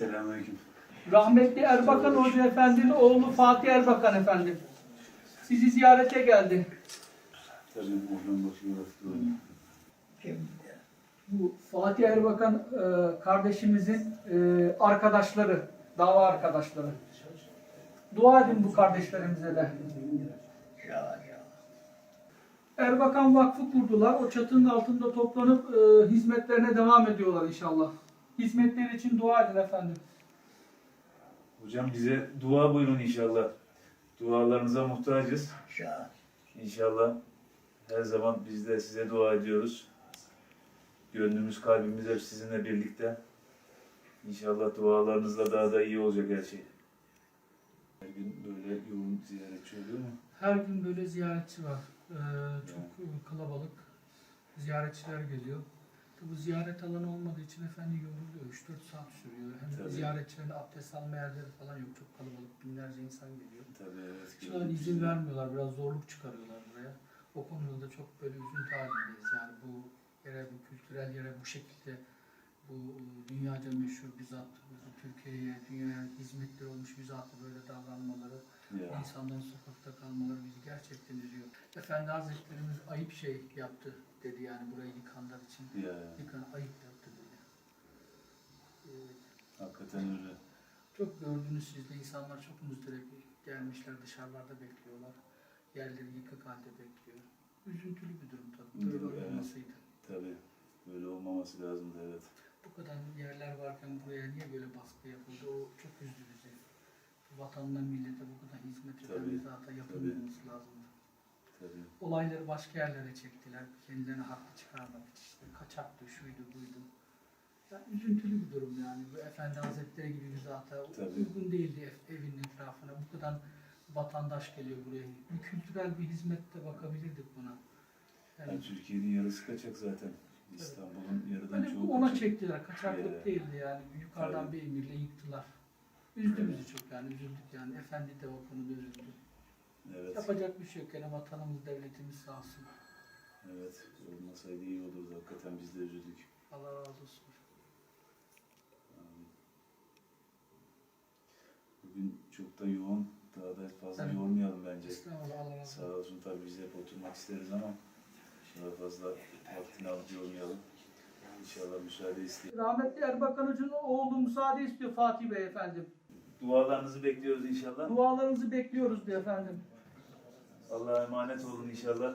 Selamünaleyküm. Rahmetli Erbakan Hoca Efendi'nin oğlu Fatih Erbakan Efendi. Sizi ziyarete geldi. Tabii oradan bakıyor. Kim? Bu Fatih Erbakan e, kardeşimizin e, arkadaşları, dava arkadaşları. Dua edin bu kardeşlerimize de. Erbakan Vakfı kurdular. O çatının altında toplanıp e, hizmetlerine devam ediyorlar inşallah. Hizmetleri için dua edin efendim. Hocam bize dua buyurun inşallah. Dualarınıza muhtacız. İnşallah her zaman biz de size dua ediyoruz. Gönlümüz, kalbimiz hep sizinle birlikte. İnşallah dualarınızla daha da iyi olacak her şey. Her gün böyle yoğun ziyaretçi oluyor mu? Her gün böyle ziyaretçi var. Ee, çok kalabalık ziyaretçiler geliyor. Bu ziyaret alanı olmadığı için efendi yoruluyor. 3-4 saat sürüyor. Hem Tabii. ziyaretçilerin abdest alma yerleri falan yok. Çok kalabalık. Binlerce insan geliyor. Tabii evet. Şu an izin vermiyorlar. Biraz zorluk çıkarıyorlar buraya. O konuda da çok böyle üzüntü halindeyiz. Yani bu yere, bu kültürel yere bu şekilde bu e, dünyaca meşhur bir zat, bu Türkiye'ye, dünyaya hizmetleri olmuş bir zatı böyle davranmaları, Ya. insanların sokakta kalmaları bizi gerçekten üzüyor. Efendi Hazretlerimiz ayıp şey yaptı dedi yani burayı yıkanlar için. Ya. Yıkan ayıp yaptı dedi. Ee, Hakikaten öyle. çok gördünüz siz de insanlar çok muzdarip gelmişler dışarılarda bekliyorlar. Yerleri yıkık halde bekliyor. Üzüntülü bir durum tabii. Böyle Evet. olmasıydı. Tabii. Böyle olmaması lazımdı evet. Kadar yerler varken buraya niye böyle baskı yapıldı? O çok bizi. Vatanına, millete bu kadar hizmet eden bir zata yapılmaması lazımdı. Tabii. Olayları başka yerlere çektiler. Kendilerine haklı çıkarmak için işte kaçaktı, şuydu, buydu. Yani üzüntülü bir durum yani. Bu Efendi Hazretleri gibi bir zata uygun değildi ev- evin etrafına. Bu kadar vatandaş geliyor buraya. Bir kültürel bir hizmette bakabilirdik buna. Yani Yani Türkiye'nin yarısı kaçak zaten. İstanbul'un yarıdan Hani çoğu ona kaçak. çektiler. Kaçaklık Ya. değildi yani. Yukarıdan bir emirle yıktılar. Üzdü Evet. bizi çok yani. Üzüldük yani. Efendi de o konuda üzüldü. Evet. Yapacak bir şey yok. Yani vatanımız, devletimiz sağ olsun. Evet. Olmasaydı iyi olurdu. Hakikaten biz de üzüldük. Allah razı olsun. Amin. Bugün çok da yoğun. Daha da fazla Evet. yormayalım bence. Estağfurullah Allah razı Sağ olsun. tabii biz hep oturmak isteriz ama daha fazla vaktini alıp yormayalım. İnşallah müsaade isteyelim. Rahmetli Erbakan Hoca'nın oğlu müsaade istiyor Fatih Bey efendim. Dualarınızı bekliyoruz inşallah. Dualarınızı bekliyoruz diyor efendim. Allah'a emanet olun inşallah.